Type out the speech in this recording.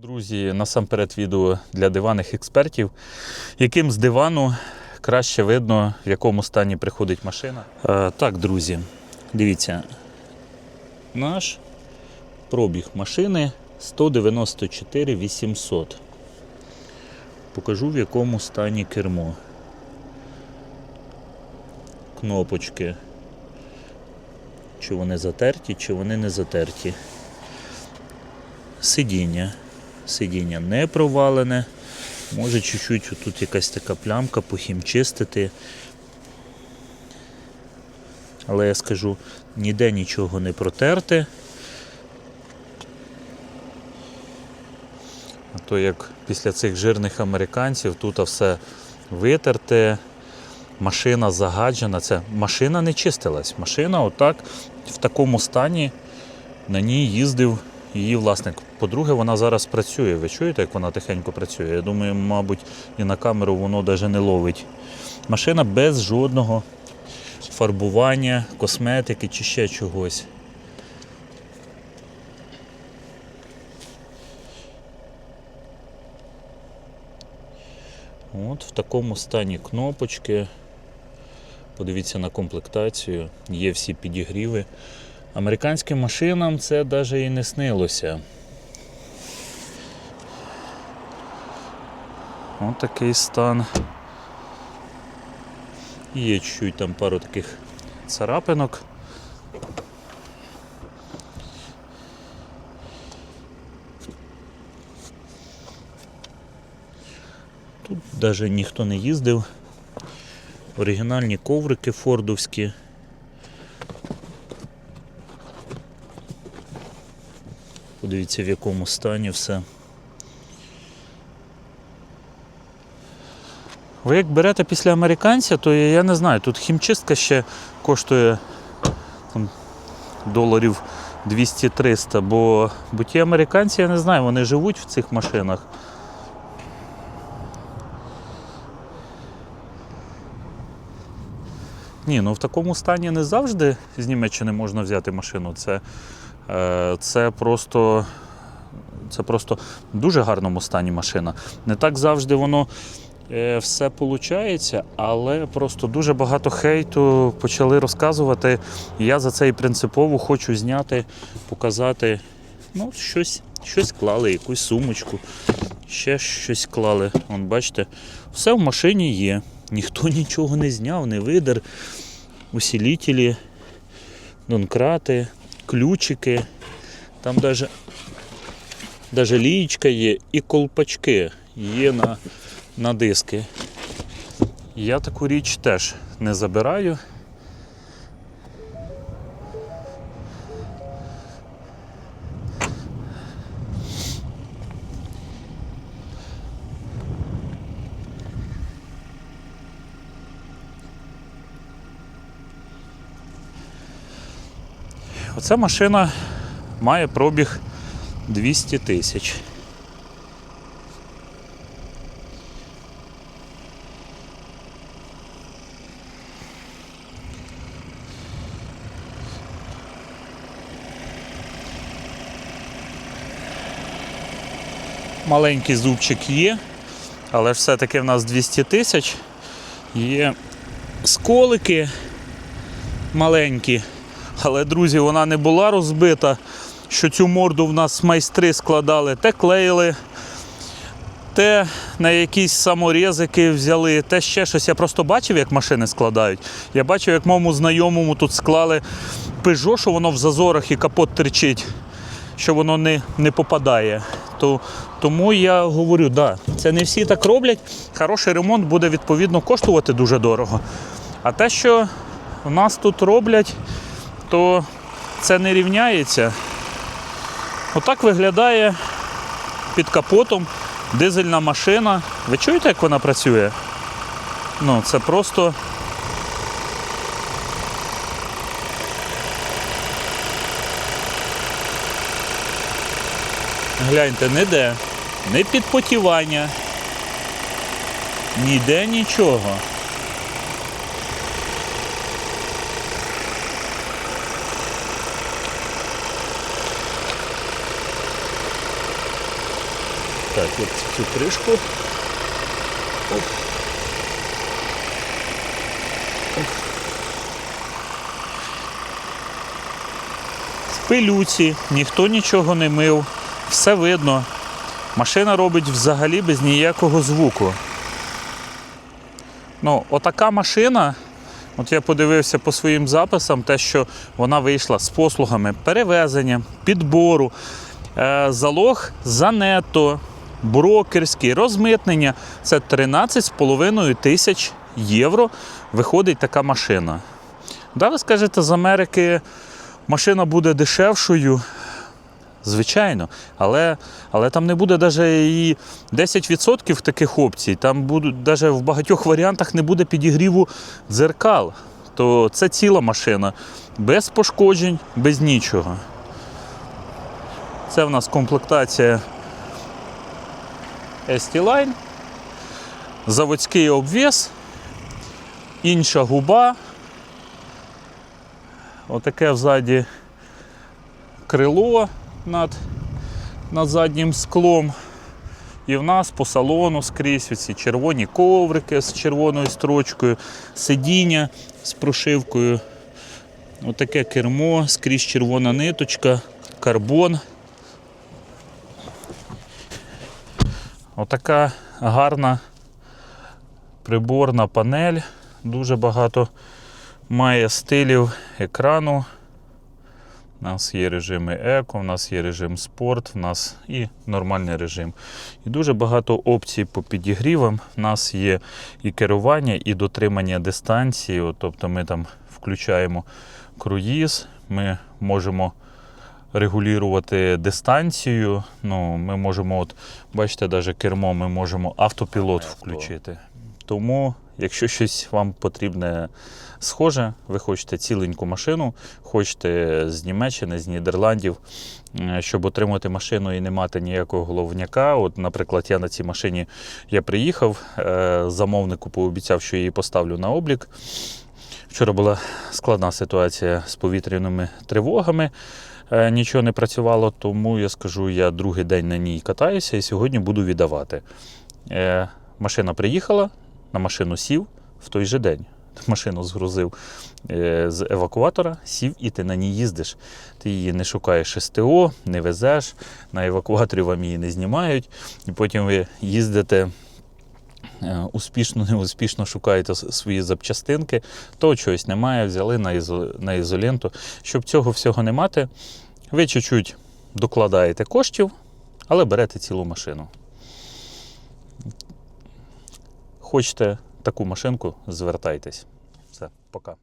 Друзі, насамперед відео для диванних експертів, яким з дивану краще видно, в якому стані приходить машина. Е, так, друзі, дивіться, наш пробіг машини 194 800. Покажу, в якому стані кермо. Кнопочки. Чи вони затерті, чи вони не затерті. Сидіння. Сидіння не провалене. Може чуть-чуть тут якась така плямка похімчистити. Але я скажу, ніде нічого не протерте. А то як після цих жирних американців тут все витерте, машина загаджена. Це машина не чистилась. Машина отак в такому стані на ній їздив її власник. По-друге, вона зараз працює. Ви чуєте, як вона тихенько працює? Я думаю, мабуть, і на камеру воно навіть не ловить. Машина без жодного фарбування, косметики чи ще чогось. От в такому стані кнопочки. Подивіться на комплектацію, є всі підігріви. Американським машинам це навіть і не снилося. Ось такий стан. Є чуть там пару таких царапинок. Тут навіть ніхто не їздив. Оригінальні коврики фордовські. Подивіться, в якому стані все. Ви як берете після американця, то я не знаю, тут хімчистка ще коштує там, доларів 200-300, бо, бо ті американці, я не знаю, вони живуть в цих машинах. Ні, ну в такому стані не завжди з Німеччини можна взяти машину. Це, це просто. Це просто в дуже гарному стані машина. Не так завжди воно е, все виходить, але просто дуже багато хейту почали розказувати. Я за це і принципово хочу зняти, показати. Ну, щось, щось клали, якусь сумочку, ще щось клали. Вон, бачите, все в машині є. Ніхто нічого не зняв, не видер. Усілітелі, донкрати, ключики. Там даже, Даже лієчка є і колпачки є на, на диски. Я таку річ теж не забираю. Оця машина має пробіг 200 тисяч. Маленький зубчик є, але все-таки в нас 200 тисяч. Є сколики маленькі, але, друзі, вона не була розбита що цю морду в нас майстри складали, те клеїли, те на якісь саморізики взяли, те ще щось. Я просто бачив, як машини складають. Я бачив, як моєму знайомому тут склали пежо, що воно в зазорах і капот терчить, що воно не не попадає. То, Тому я говорю, да, це не всі так роблять. Хороший ремонт буде відповідно коштувати дуже дорого. А те, що у нас тут роблять, то це не рівняється. Отак виглядає під капотом дизельна машина. Ви чуєте, як вона працює? Ну, це просто. Гляньте, ніде, не підпотівання, ніде нічого. Так, от цю кришку. Оп. В пилюці, ніхто нічого не мив, все видно. Машина робить взагалі без ніякого звуку. Ну, отака машина, от я подивився по своїм записам, те, що вона вийшла з послугами перевезення, підбору, е, залог за нетто, брокерський, розмитнення. Це 13,5 тисяч євро виходить така машина. Да, ви скажете, з Америки машина буде дешевшою. Звичайно, але, але там не буде навіть і 10% таких опцій. Там будуть навіть в багатьох варіантах не буде підігріву дзеркал. То це ціла машина, без пошкоджень, без нічого. Це в нас комплектація ST-Line, заводський обвес, інша губа. Отаке взаді крило над, над заднім склом. І в нас по салону скрізь ці червоні коврики з червоною строчкою, сидіння з прошивкою. Отаке кермо, скрізь червона ниточка, карбон. Отака гарна приборна панель. Дуже багато має стилів екрану. У нас є режими еко, у нас є режим спорт, у нас і нормальний режим. І дуже багато опцій по підігрівам. У нас є і керування, і дотримання дистанції. От, тобто ми там включаємо круїз, ми можемо регулювати дистанцію. Ну, ми можемо, от, бачите, навіть кермо, ми можемо автопілот включити. Тому, якщо щось вам потрібне схоже, ви хочете ціленьку машину, хочете з Німеччини, з Нідерландів, щоб отримати машину і не мати ніякого головняка. От, наприклад, я на цій машині я приїхав, е, замовнику пообіцяв, що я її поставлю на облік. Вчора була складна ситуація з повітряними тривогами. Е, Нічого не працювало, тому я скажу, я другий день на ній катаюся і сьогодні буду віддавати. Е, Машина приїхала, на машину сів в той же день. Машину згрузив е, з евакуатора, сів і ти на ній їздиш. Ти її не шукаєш СТО, не везеш, на евакуаторі вам її не знімають. І потім ви їздите успішно, неуспішно шукаєте свої запчастинки, то чогось немає, взяли на, ізо, на ізоленту. Щоб цього всього не мати, ви чуть-чуть докладаєте коштів, але берете цілу машину. Хочете таку машинку, звертайтесь. Все, пока.